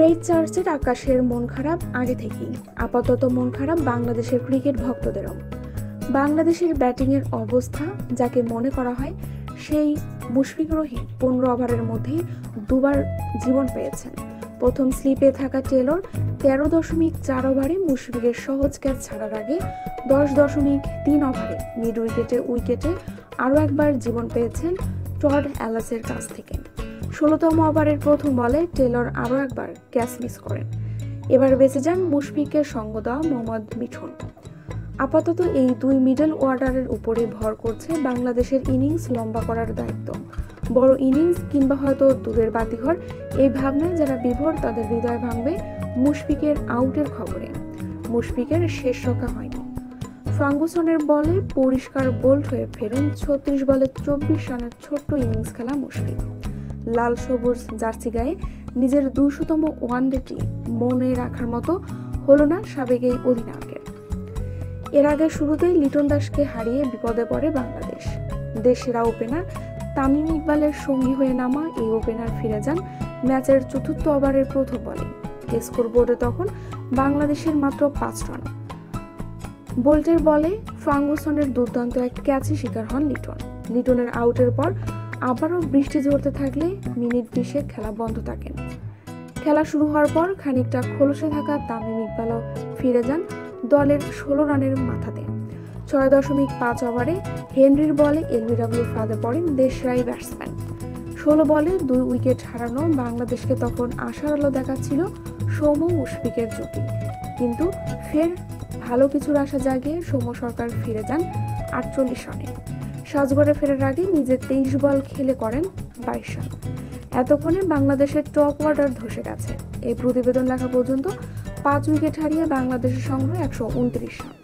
Crate চার্চের আকাশের মন খারাপ আগে থেকেই। আপাতত মন খারাপ বাংলাদেশের ক্রিকেট ভক্তদেরও। বাংলাদেশের ব্যাটিংয়ের অবস্থা যাকে মনে করা হয় সেই মুশফিক পনেরো ওভারের মধ্যেই দুবার জীবন পেয়েছেন। প্রথম স্লিপে থাকা টেলর তেরো দশমিক চার ওভারে মুশফিকের সহজ ক্যাচ ছাড়ার আগে দশ দশমিক তিন ওভারে মিড উইকেটে উইকেটে আরও একবার জীবন পেয়েছেন টড অ্যালাসের কাছ থেকে। ষোলোতম ওভারের প্রথম বলে টেলর আরও একবার ক্যাচ মিস করেন। এবার বেঁচে যান মুশফিকের সঙ্গ দেওয়া মোহাম্মদ মিঠুন। আপাতত এই দুই মিডল অর্ডারের উপরে ভর করছে বাংলাদেশের ইনিংস লম্বা করার দায়িত্ব। বড় ইনিংস কিংবা হয়তো দূরের বাতিঘর, এই ভাবনায় যারা বিভোর তাদের হৃদয় ভাঙবে মুশফিকের আউটের খবরে। মুশফিকের শেষ রক্ষা হয়নি। ফার্গুসনের বলে পরিষ্কার বোল্ড হয়ে ফেরেন ছত্রিশ বলে চব্বিশ রানের ছোট্ট ইনিংস খেলা মুশফিক। লাল সবুজ জার্সি গায়ে নিজের দুশোতম ওয়ানডেটি মনে রাখার মতো হলো না সাবেক এই অধিনায়কের। এর আগে শুরুতেই লিটন দাসকে হারিয়ে বিপদে পড়ে বাংলাদেশ। দেশেরা ওপেনার তামিম ইকবালের সঙ্গী হয়ে নামা এই ওপেনার ফিরে যান ম্যাচের চতুর্থ ওভারের প্রথম বলে। স্কোর বোর্ডে তখন বাংলাদেশের মাত্র পাঁচ রান। বোল্টের বলে ফার্গুসনের দুর্দান্ত এক ক্যাচে শিকার হন লিটন। লিটনের আউটের পর আবারও বৃষ্টি ঝরতে থাকলে মিনিট বিশেক খেলা বন্ধ থাকেন খেলা শুরু হওয়ার পর খানিকটা খোলসে থাকা তামিম ইকবালও ফিরে যান দলের ষোলো রানের মাথাতে। ছয় দশমিক পাঁচ ওভারে হেনরির বলে এলবিডব্লিউ ফাঁদে পড়েন দেশরাই ব্যাটসম্যান। ষোলো বলে দুই উইকেট হারানো বাংলাদেশকে তখন আশার আলো দেখাচ্ছিল সৌম্য মুশফিকের জুটি। কিন্তু ফের ভালো কিছুর আশা জাগিয়ে সৌম্য সরকার ফিরে যান আটচল্লিশ রানে। সাজগড়ে ফেরার আগে নিজের তেইশ বল খেলে করেন বাইশ। রান এতক্ষণে বাংলাদেশের টপ অর্ডার ধসে গেছে। এই প্রতিবেদন লেখা পর্যন্ত পাঁচ উইকেট হারিয়ে বাংলাদেশের সংগ্রহ একশো উনত্রিশ রান।